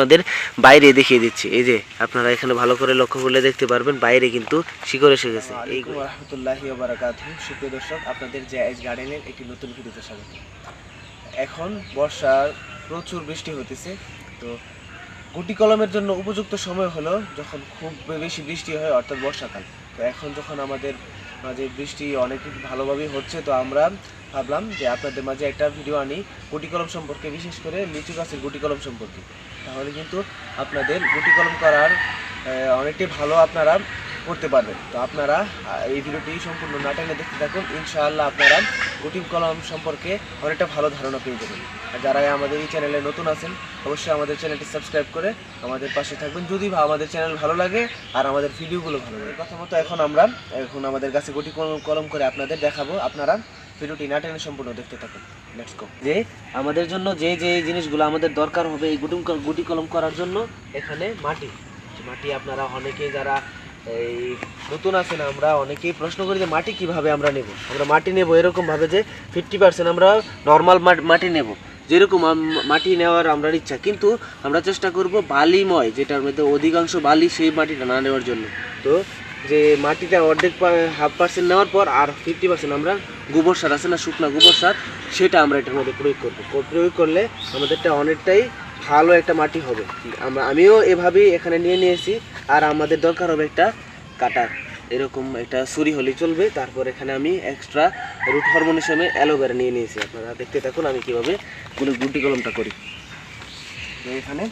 আপনাদের বাইরে দেখিয়ে দিচ্ছি। এই যে আপনারা এখানে ভালো করে লক্ষ্য করলে দেখতে পারবেন বাইরে কিন্তু শিকড় এসে গেছে। এই রহমতুল্লাহি সুপ্রিয় দর্শক আপনাদের জায়েজ গার্ডেনের একটি নতুন ভিডিওতে স্বাগত। এখন বর্ষার প্রচুর বৃষ্টি হতেছে। তো গুটি কলমের জন্য উপযুক্ত সময় হলো যখন খুব বেশি বৃষ্টি হয় অর্থাৎ বর্ষাকাল। তো এখন যখন আমাদের মাঝে বৃষ্টি অনেক ভালোভাবেই হচ্ছে তো আমরা ভাবলাম যে আপনাদের মাঝে একটা ভিডিও আনি গুটি কলম সম্পর্কে, বিশেষ করে লিচু গাছের গুটি কলম সম্পর্কে। তাহলে কিন্তু আপনাদের গুটি কলম করার অনেকটাই ভালো আপনারা করতে পারবেন। তো আপনারা এই ভিডিওটি সম্পূর্ণ না টেনে দেখতে থাকুন। ইনশাআল্লাহ আপনারা গুটি কলম সম্পর্কে অনেকটা ভালো ধারণা পেয়ে যাবেন। আর যারা আমাদের এই চ্যানেলে নতুন আছেন, অবশ্যই আমাদের চ্যানেলটি সাবস্ক্রাইব করে আমাদের পাশে থাকবেন। যদি আমাদের চ্যানেল ভালো লাগে আর আমাদের ভিডিওগুলো ভালো লাগে। প্রথমত এখন আমরা, এখন আমাদের কাছে গুটি কলম করে আপনাদের দেখাবো। আপনারা ভিডিওটি না টেনে সম্পূর্ণ দেখতে থাকুন। লেটস গো যে আমাদের জন্য যে যে জিনিসগুলো আমাদের দরকার হবে এই গুটি গুটি কলম করার জন্য, এখানে মাটি। মাটি আপনারা অনেকেই যারা এই নতুন আছেন, আমরা অনেকেই প্রশ্ন করি যে মাটি কীভাবে আমরা নেব? আমরা মাটি নেব এরকম ভাবে যে ফিফটি পার্সেন্ট আমরা নর্মাল মাটি নেব। যেরকম মাটি নেওয়ার আমরা ইচ্ছা। কিন্তু আমরা চেষ্টা করব বালিময়, যেটার মধ্যে অধিকাংশ বালি সেই মাটিটা না নেওয়ার জন্য। তো যে মাটিটা অর্ধেক হাফ পার্সেন্ট নেওয়ার পর আর ফিফটি পার্সেন্ট আমরা গোবর সার আছে না শুকনা গোবর সার, সেটা আমরা এটার মধ্যে প্রয়োগ করব। প্রয়োগ করলে আমাদেরটা অনেকটাই ভালো একটা মাটি হবে। আমরা আমিও এভাবেই এখানে নিয়ে নিয়েছি, আর আমাদের দরকার হবে একটা কাটার। এরকম একটা ছুরি হলেই চলবে, তারপর এখানে আমি এক্সট্রা রুট হরমোন হিসেবে অ্যালোভেরা নিয়ে নিয়েছি। আপনারা দেখতে থাকুন আমি কীভাবে গুলো গুটি কলমটা করি। এখানে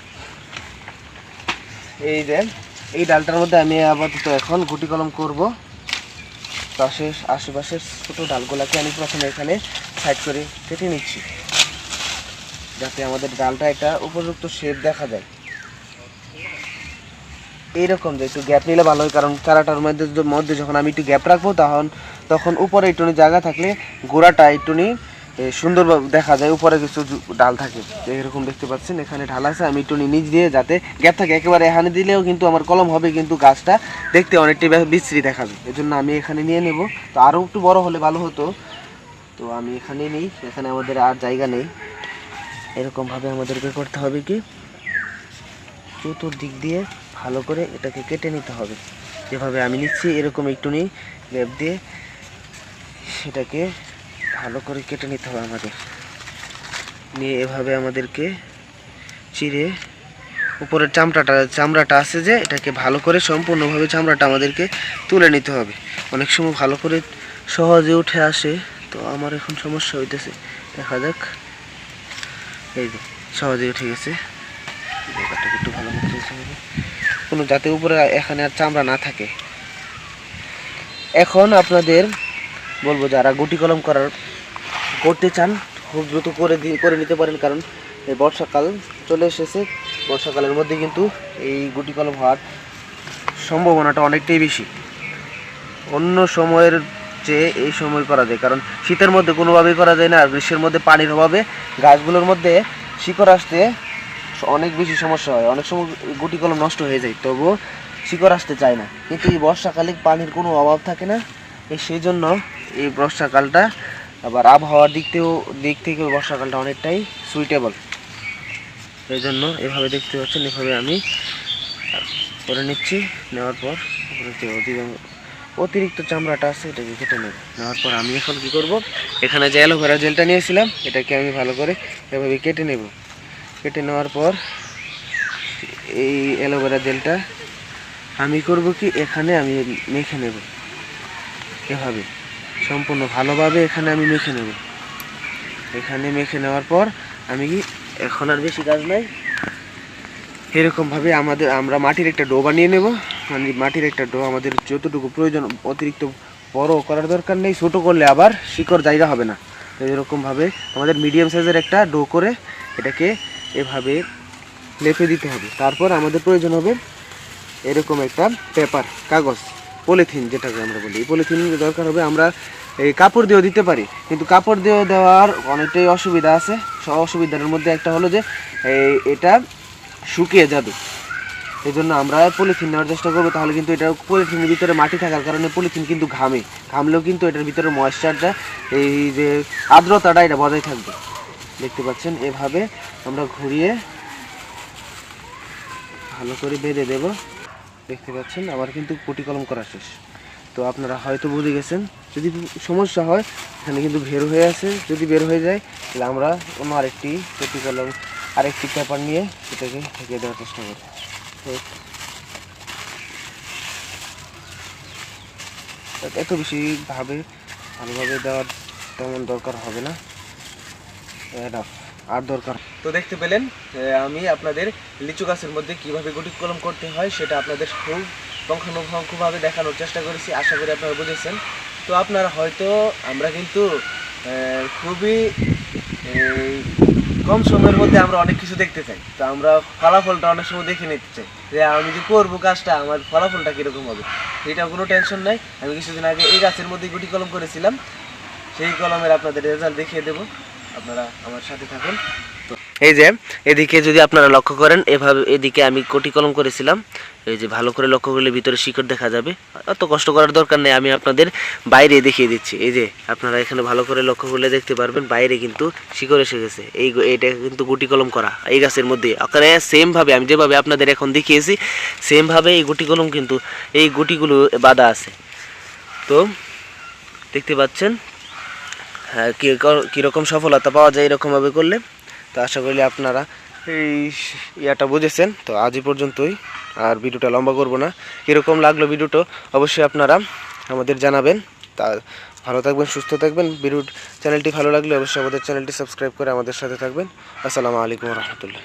এই যে এই ডালটার মধ্যে আমি আপাতত এখন গুটি কলম করব। পাশে আশেপাশের ছোটো ডালগুলাকে আমি প্রথমে এখানে সাইড করে কেটে নিচ্ছি। যাতে আমাদের ডালটা একটা উপযুক্ত শেপ দেখা যায়। এইরকম যে একটু গ্যাপ নিলে ভালো হয়, কারণ চারাটার মধ্যে মধ্যে যখন আমি একটু গ্যাপ রাখব, তখন তখন উপরে একটুনি জায়গা থাকলে গোড়াটা একটুনি এ, সুন্দর দেখা যায় উপরে কিছু ডাল থাকে। এরকম দেখতে পাচ্ছেন এখানে ঢাল আছে। আমি একটু নিচ দিয়ে যাতে গ্যাপ থাকে একেবারে এখানে দিলেও কিন্তু আমার কলম হবে কিন্তু গাছটা দেখতে অনেকটাই বে- বিশ্রী দেখাবে এজন্য আমি এখানে নিয়ে নেব। তো আরও একটু বড় হলে ভালো হতো। তো আমি এখানে নিই এখানে আমাদের আর জায়গা নেই। এরকমভাবে আমাদেরকে করতে হবে কি? চতুর্দিক দিয়ে ভালো করে এটাকে কেটে নিতে হবে। যেভাবে আমি নিচ্ছি এরকম একটু নিই গ্যাপ দিয়ে সেটাকে ভালো করে কেটে নিতে হবে আমাদের। নিয়ে এভাবে আমাদেরকে চিড়ে উপরের চামড়াটা চামড়াটা আছে যে, এটাকে ভালো করে সম্পূর্ণভাবে চামড়াটা আমাদেরকে তুলে নিতে হবে। অনেক সময় ভালো করে সহজে উঠে আসে, তো আমার এখন সমস্যা হইতেছে। দেখা যাক। এই যে, সহজে উঠে গেছে। একটু ভালো হবে। কোনো যাতে উপরে এখানে আর চামড়া না থাকে। এখন আপনাদের বলব যারা গুটি কলম করার করতে চান, খুব দ্রুত করে দিয়ে, করে নিতে পারেন, কারণ এই বর্ষাকাল চলে এসেছে। বর্ষাকালের মধ্যে কিন্তু এই গুটি কলম হওয়ার সম্ভাবনাটা অনেকটাই বেশি। অন্য সময়ের চেয়ে এই সময় করা যায়, কারণ শীতের মধ্যে কোনোভাবেই করা যায় না, আর গ্রীষ্মের মধ্যে পানির অভাবে গাছগুলোর মধ্যে শিকড় আসতে অনেক বেশি সমস্যা হয়। অনেক সময় গুটি কলম নষ্ট হয়ে যায়, তবুও শিকড় আসতে চায় না। কিন্তু এই বর্ষাকালে পানির কোনো অভাব থাকে না। সেই জন্য এই বর্ষাকালটা, আবার আবহাওয়ার দিক থেকেও, দিক থেকে বর্ষাকালটা অনেকটাই সুইটেবল এই জন্য এভাবে দেখতে পাচ্ছেন, এভাবে আমি করে নিচ্ছি। নেওয়ার পর অতিরিক্ত চামড়াটা আছে, এটাকে কেটে নেব। নেওয়ার পর আমি এখন কি করব? এখানে যে অ্যালোভেরা জেলটা নিয়েছিলাম, এটাকে আমি ভালো করে এভাবে কেটে নেব। কেটে নেওয়ার পর এই অ্যালোভেরা জেলটা আমি করব কি? এখানে আমি মেখে নেব। এভাবে সম্পূর্ণ ভালোভাবে এখানে আমি মেখে নেব। এখানে মেখে নেওয়ার পর আমি কি এখন আর বেশি কাজ নাই। এরকমভাবে আমাদের, আমরা মাটির একটা ডো বানিয়ে নেব। মানে মাটির একটা ডো আমাদের যতটুকু প্রয়োজন, অতিরিক্ত বড় করার দরকার নেই। ছোটো করলে আবার শিকড় জায়গা হবে না। তো এরকমভাবে আমাদের মিডিয়াম সাইজের একটা ডো করে এটাকে এভাবে লেপে দিতে হবে। তারপর আমাদের প্রয়োজন হবে এরকম একটা পেপার, কাগজ। পলিথিন যেটাকে আমরা বলি পলিথিন দরকার হবে আমরা এই কাপড় দিয়েও দিতে পারি। কিন্তু কাপড় দিয়েও দেওয়ার অনেকটাই অসুবিধা আছে। সব অসুবিধার মধ্যে একটা হলো যে, এই এটা শুকিয়ে যাবে। এই জন্য আমরা পলিথিন নেওয়ার চেষ্টা করব। তাহলে কিন্তু এটা পলিথিনের ভিতরে মাটি থাকার কারণে পলিথিন কিন্তু ঘামে। ঘামলেও কিন্তু এটার ভিতরে ময়েশ্চারটা এই যে আর্দ্রতাটা এটা বজায় থাকবে। দেখতে পাচ্ছেন, এভাবে আমরা ঘুরিয়ে ভালো করে বেঁধে দেব। দেখতে পাচ্ছেন, আমার কিন্তু কুটি কলম করা শেষ। তো আপনারা হয়তো বুঝে গেছেন, যদি সমস্যা হয়, এখানে কিন্তু বের হয়ে আছে। যদি বের হয়ে যায়, তাহলে আমরা অন্য আরেকটি কুটি কলম, আরেকটি পেপার নিয়ে এটাকে ঢেকে দেওয়ার চেষ্টা করব। তো এত বেশি ভাবে, ভালোভাবে দেওয়ার তেমন দরকার হবে না. আর দরকার তো দেখতে পেলেন আমি আপনাদের লিচু গাছের মধ্যে কীভাবে গুটি কলম করতে হয় সেটা আপনাদের খুব পুঙ্খানুপুঙ্খভাবে দেখানোর চেষ্টা করেছি, আশা করি আপনারা বুঝেছেন। তো আপনারা হয়তো, আমরা কিন্তু খুবই কম সময়ের মধ্যে আমরা অনেক কিছু দেখতে চাই। তো আমরা ফলাফলটা অনেক সময় দেখে নিতে চাই যে আমি যে করব কাজটা, আমার ফলাফলটা কীরকম হবে। এটা কোনো টেনশন নাই, আমি কিছুদিন আগে এই গাছের মধ্যে গুটি কলম করেছিলাম, সেই কলমের আপনাদের রেজাল্ট দেখিয়ে দেবো। আপনারা আমার সাথে থাকুন। এই যে, এদিকে যদি আপনারা লক্ষ্য করেন, এভাবে এদিকে আমি কোটি কলম করেছিলাম। এই যে, ভালো করে লক্ষ্য করলে ভিতরে শিকড় দেখা যাবে। অত কষ্ট করার দরকার নেই, আমি আপনাদের বাইরে দেখিয়ে দিচ্ছি। এই যে, আপনারা এখানে ভালো করে লক্ষ্য করলে দেখতে পারবেন, বাইরে কিন্তু শিকড় এসে গেছে। এই এইটা কিন্তু গুটি কলম করা, এই গাছের মধ্যে। ওখানে সেমভাবে, আমি যেভাবে আপনাদের এখন দেখিয়েছি, সেমভাবে এই গুটি কলম কিন্তু, এই গুটিগুলো বাঁধা আছে। তো, দেখতে পাচ্ছেন হ্যাঁ কীরকম সফলতা পাওয়া যায় এরকমভাবে করলে। তো আশা করি আপনারা এই ইয়াটা বুঝেছেন। তো আজই পর্যন্তই, আর ভিডিওটা লম্বা করব না। কীরকম লাগল ভিডিওটা অবশ্যই আপনারা আমাদের জানাবেন। তা ভালো থাকবেন, সুস্থ থাকবেন। ভিডিও চ্যানেলটি ভালো লাগলে অবশ্যই আমাদের চ্যানেলটি সাবস্ক্রাইব করে আমাদের সাথে থাকবেন। আসসালামু আলাইকুম রহমতুল্লাহ।